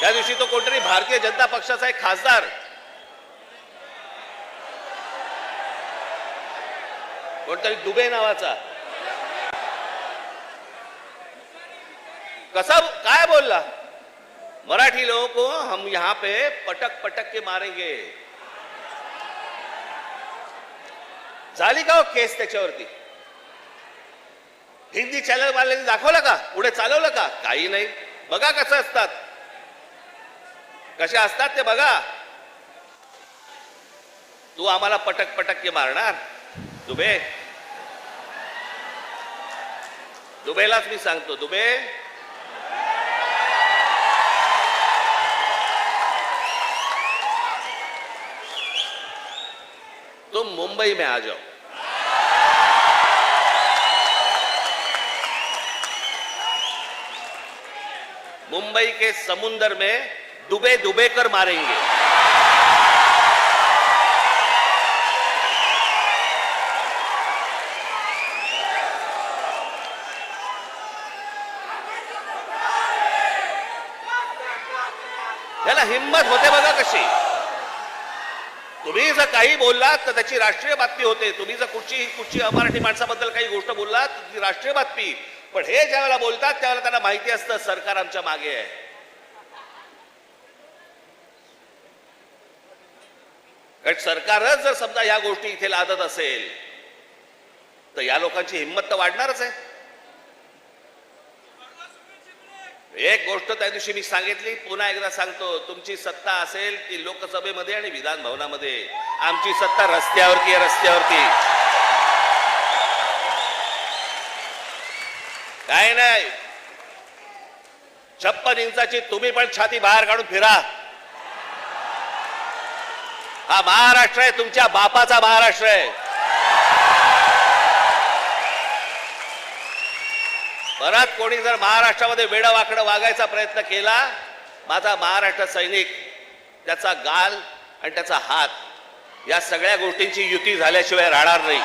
त्या दिवशी तो कोणतरी भारतीय जनता पक्षाचा एक खासदार. कोणतरी दुबे नावाचा. कसा काय बोलला? मराठी लोगों को हो, हम यहाँ पे पटक पटक के मारेंगे. झाली का हो केस त्याच्यावरती? हिंदी चॅनल वाल्यांनी दाखवलं का? पुढे चालवलं का? काही नाही. बघा कसं असतात. कसे असतात ते बघा. तू आम्हाला पटक पटक के मारणार. दुबे. दुबेलाच मी सांगतो दुबे. तुम मुंबई में आ जाओ. मुंबई के समुंदर में दुबे दुबेकर कर मारेंगे। त्याला हिंमत होते बघा कशी। तुम्ही जर काही बोललात तर त्याची राष्ट्रीय बातमी होते. तुम्ही जर कुठची कुठची अमराठी माणसाबद्दल काही गोष्ट बोललात तर ती राष्ट्रीय बातमी. पण हे ज्या वेळेला बोलतात त्यावेळेला त्यांना माहिती असतं सरकार आमच्या मागे आहे. कारण सरकारच जर समजा या गोष्टी इथे लादत असेल तर या लोकांची हिंमत तर वाढणारच आहे. एक गोष्ट त्या दिवशी मी सांगितली पुन्हा एकदा सांगतो तुमची सत्ता असेल ती लोकसभेमध्ये आणि विधान भवनामध्ये. आमची सत्ता रस्त्यावरती आहे रस्त्यावरती. काय नाही. छप्पन इंचाची तुम्ही पण छाती बाहेर काढून फिरा. हा महाराष्ट्र आहे तुमच्या बापाचा महाराष्ट्र आहे. परत कोणी जर महाराष्ट्रामध्ये वेडं वाकडं वागायचा प्रयत्न केला माझा महाराष्ट्र सैनिक त्याचा गाल आणि त्याचा हात या सगळ्या गोष्टींची युती झाल्याशिवाय राहणार नाही.